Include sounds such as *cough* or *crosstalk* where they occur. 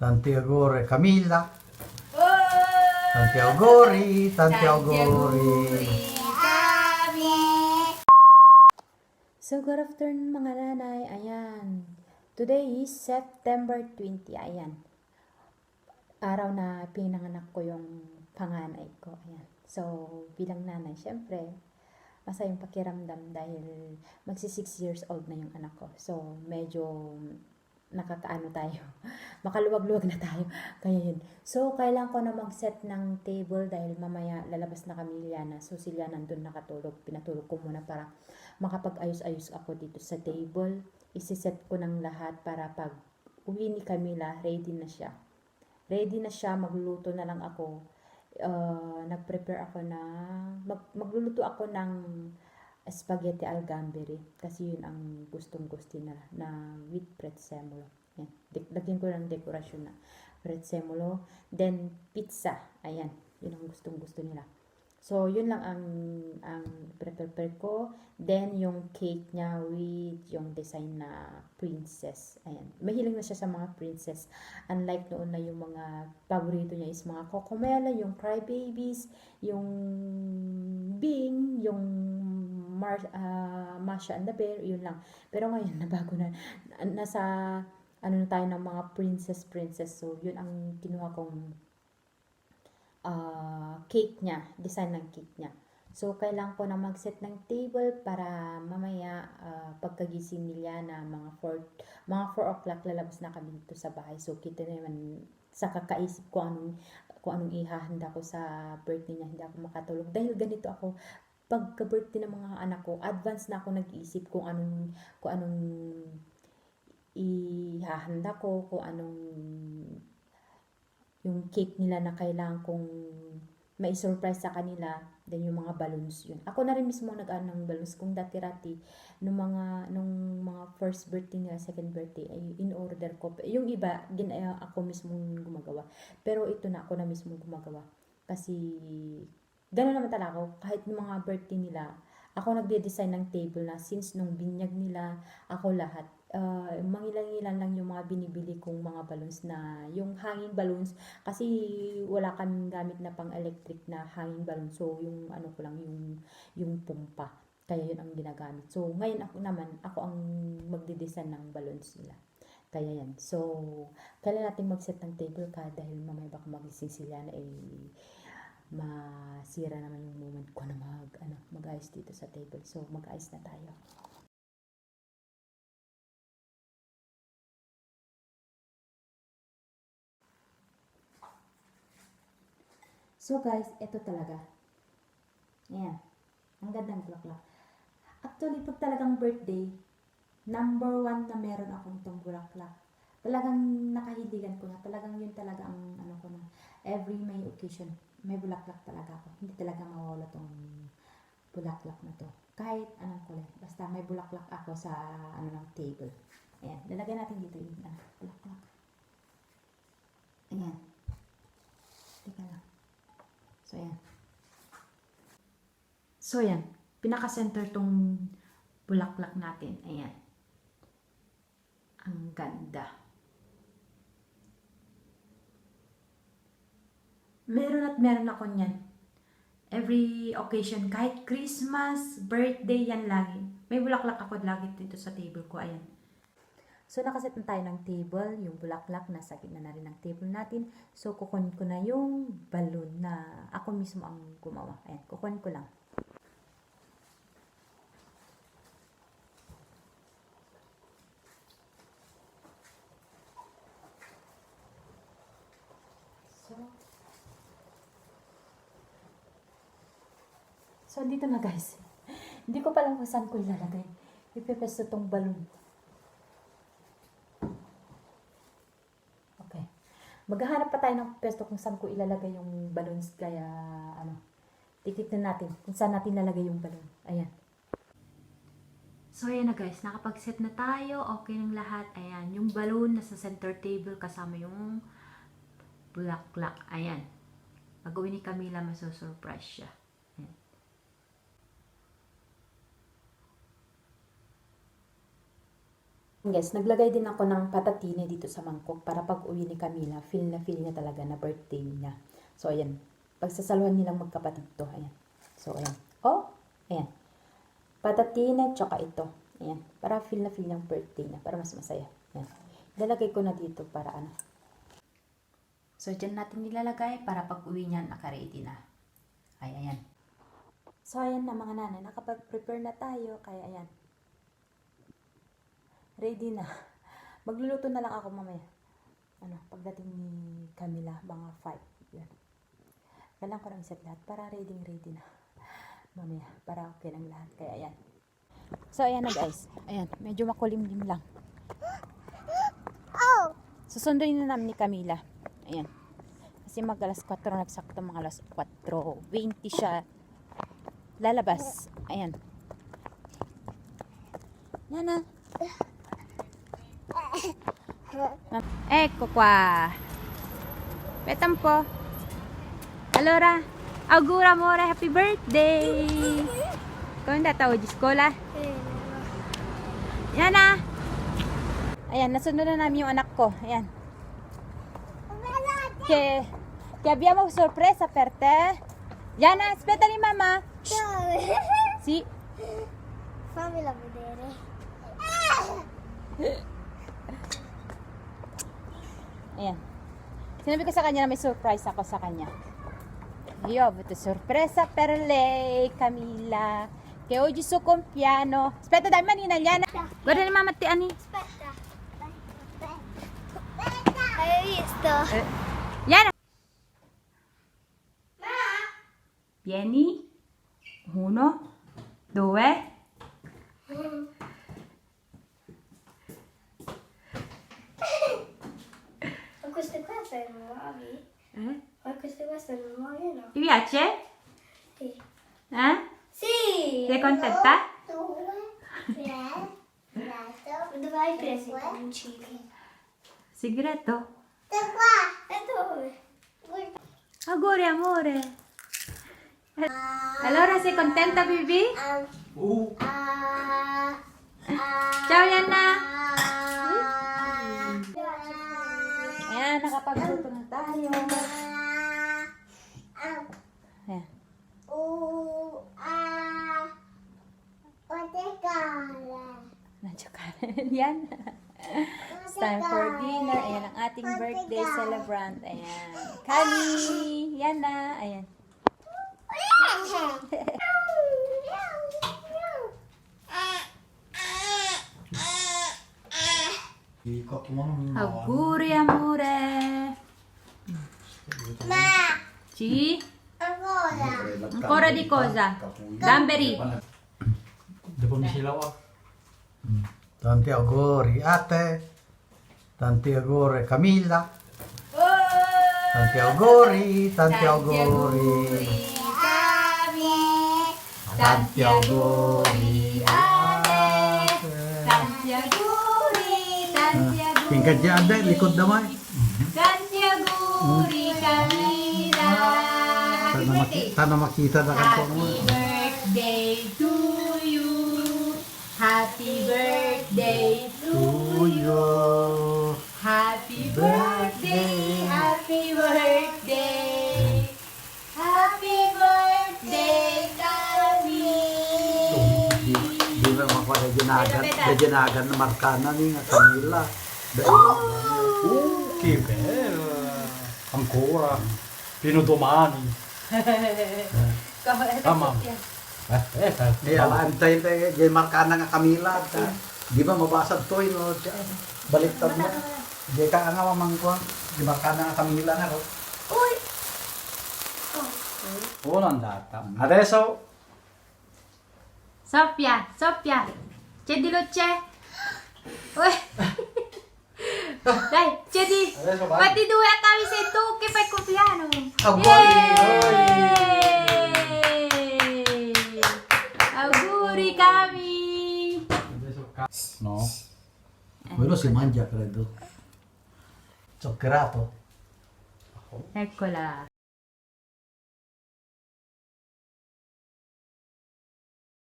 Tanti auguri Camilla. Tanti auguri, tanti auguri. So, good afternoon mga nanay. Ayan. Today is September 20. Ayan. Araw na pinanganak ko yung panganay ko. Ayan. So, bilang nanay, syempre, masayang pakiramdam dahil magsi 6 years old na yung anak ko. So, medyo nakakaano tayo. *laughs* Makaluwag-luwag na tayo. *laughs* Kaya yun. So, kailangan ko na mag-set ng table dahil mamaya lalabas na kami Liana. So, si Liana nandun nakatulog. Pinatulog ko muna para makapag-ayos-ayos ako dito sa table. Isiset ko ng lahat para pag uwi ni Camila, ready na siya. Ready na siya, magluluto na lang ako. Uh, nag-prepare ako na, mag, magluluto ako ng spaghetti al gamberi kasi yun ang gustong gusto nila na with prezzemolo. Yan. Lagyan ko ng dekorasyon na prezzemolo. Then, pizza. Ayan. Yun ang gustong gusto nila. So, yun lang ang, ang prepare ko. Then, yung cake niya with yung design na princess. Ayan. Mahilig na siya sa mga princess. Unlike noon na yung mga paborito niya is mga Cocomela, yung Crybabies, yung Bing, yung Mar ah, Masha and the Bear, yun lang. Pero ngayon, *laughs* nabago na. Na- Nasa, ano na tayo ng mga princess, princess. So, yun ang kinuha kong ah, cake niya, design ng cake niya. So, kailangan ko na mag-set ng table para mamaya ah, pagkagising ni Liana, mga 4, mga 4 o'clock lalabas na kami dito sa bahay. So, kita naman sa kakaisip ko anong, kung anong ihahanda ko sa birthday niya, hindi ako makatulog. Dahil ganito ako, pagka-birthday ng mga anak ko, advance na ako nag-iisip kung anong, kung anong ihahanda ko, kung anong yung cake nila na kailangan kong may surprise sa kanila, then yung mga balloons yun. Ako na rin mismo nag-ano ng balloons kung dati-rati nung mga nung mga first birthday nila, second birthday ay in order ko. Yung iba gin eh, ako mismo gumagawa. Pero ito na ako na mismo gumagawa. Kasi gano'n naman talaga ako kahit ng mga birthday nila, ako nagde-design ng table na since nung binyag nila, ako lahat. Uh, mangilan-ngilan lang yung mga binibili kong mga balloons na yung hanging balloons kasi wala kaming gamit na pang electric na hanging balloon. So, yung ano ko lang, yung, yung pumpa. Kaya yun ang ginagamit. So, ngayon ako naman, ako ang magde-design ng balloons nila. Kaya yan. So, kailan natin mag-set ng table ka dahil mamaya baka magising sila na eh, masira naman yung moment ko na mag, ano, mag-ayos dito sa table. So, mag-ayos na tayo. So guys, ito talaga. Ayan. Ang gandang bulaklak. Actually, pag talagang birthday, number one na meron akong itong bulaklak. Talagang nakahiligan ko na. Talagang yun talaga ang ano ko na. Every may occasion, may bulaklak talaga ako. Hindi talaga mawawala tong bulaklak na to. Kahit anong kulay. Basta may bulaklak ako sa ano ng table. Ayan. Lalagyan natin dito yung ano, bulaklak. Ayan. Teka lang. So, ayan. So, ayan. Pinaka-center tong bulaklak natin. Ayan. Ang ganda. Meron at meron ako niyan. Every occasion, kahit Christmas, birthday, yan lagi. May bulaklak ako lagi dito sa table ko. Ayan. So, nakaset na tayo ng table. Yung bulaklak, nasa gitna na rin ng table natin. So, kukunin ko na yung balloon na ako mismo ang gumawa. Ayan, kukunin ko lang. So, so dito na guys. *laughs* Hindi ko pa lang kung saan ko ilalagay. Ipepesto tong balloon. Okay. Maghahanap pa tayo ng pesto kung saan ko ilalagay yung balloons. Kaya, ano, titignan natin kung saan natin lalagay yung balloon. Ayan. So, ayan na guys. Nakapag-set na tayo. Okay ng lahat. Ayan. Yung balloon nasa center table kasama yung bulaklak. Ayan. Pag-uwi ni Camila, masusurprise siya. Ayan. Guys, naglagay din ako ng patatine dito sa mangkok para pag uwi ni Camila, feel na feel niya talaga na birthday niya. So, ayan. Pagsasaluhan nilang magkapatid to. Ayan. So, ayan. Oh, ayan. Patatine, tsaka ito. Ayan. Para feel na feel niyang birthday niya. Para mas masaya. Ayan. Ilalagay ko na dito para ano. So, dyan natin nilalagay para pag uwi niya, nakaready na. Ay, ayan. So, ayan na mga nanay. Nakapag-prepare na tayo. Kaya, ayan. Ready na. Magluluto na lang ako mamaya. Ano, pagdating ni Camila, mga 5. Yan. Kailangan ko lang set lahat para ready ready na. Mamaya, para okay lang lahat. Kaya, ayan. So, ayan na guys. Ayan, medyo makulimlim lang. Susunduin na namin ni Camila. Ayan. Kasi mag alas 4 nagsakto mga alas 4.20 siya lalabas. Ayan. Yan na. Ecco qua. Petan po. Allora, auguro amore, happy birthday. Come andata oggi scuola? Yan na. Ayan, nasunod na namin yung anak ko. Ayan. Che, che abbiamo sorpresa per te. Yana, aspettali mamma. Sì. Fammela vedere. *laughs* Ayan. Sinabi ko sa kanya na may surprise ako sa kanya. Ho avuto sorpresa per lei, Camilla. Che oggi suo compleanno. Aspetta, dai manina, Liana. Guarda ni mamma, ti ani. Aspetta. Aspetta. Hai visto? Eh, Liana. Vieni. Uno, due. Queste qua sono nuovi? Eh? Ma queste qua sono nuovi no? Ti piace? Sì. Eh? Sì! Sei contenta? Due, tre, quattro. Dove hai preso i palloncini? Segreto? Da qua! E dove? Auguri, amore. Allora, sei contenta, Bibi? Ah, Uh, ah, ah, Ciao, Liana. Ka Yan. It's time for dinner. Ayan ang ating birthday celebrant. Ayan. Kali. Yan na. Ayan. Auguri, amore. Ma, Ci? ancora. Ancora di cosa? Gamberi. Dopo mi si lava. Tanti auguri a te. Tanti auguri Camilla. Tanti auguri, tanti auguri. Tanti auguri a te. Tanti auguri, tanti auguri. Tingkat dyan, Ade, likod naman. Tanti auguri, Camila. Sana, maki sana makita na kanto Happy naman. birthday to you. Happy birthday to Tuyo. Happy birthday, happy birthday. Happy birthday, Kami. Di, di ba makuha na dinagan, na markana ni nga Camilla. Oh, bella! Ancora, fino domani. Tama. Eh, eh, Kaya antay tayo, di markana nga Camilla. Ta. Di ba mabasag to yun, no? Diyan, Baliktad mo. Di ka nga mamangko. Di markana nga Camilla nga, no? buona andata. Adesso Soffia, Soffia, c'è di c'è? Uè. Dai, c'è di... Adesso vai. Fatti due a tavi sei tu che fai il compleanno. Auguri! Auguri, Cami! No. Quello si mangia, credo. Zuccherato. Eccola.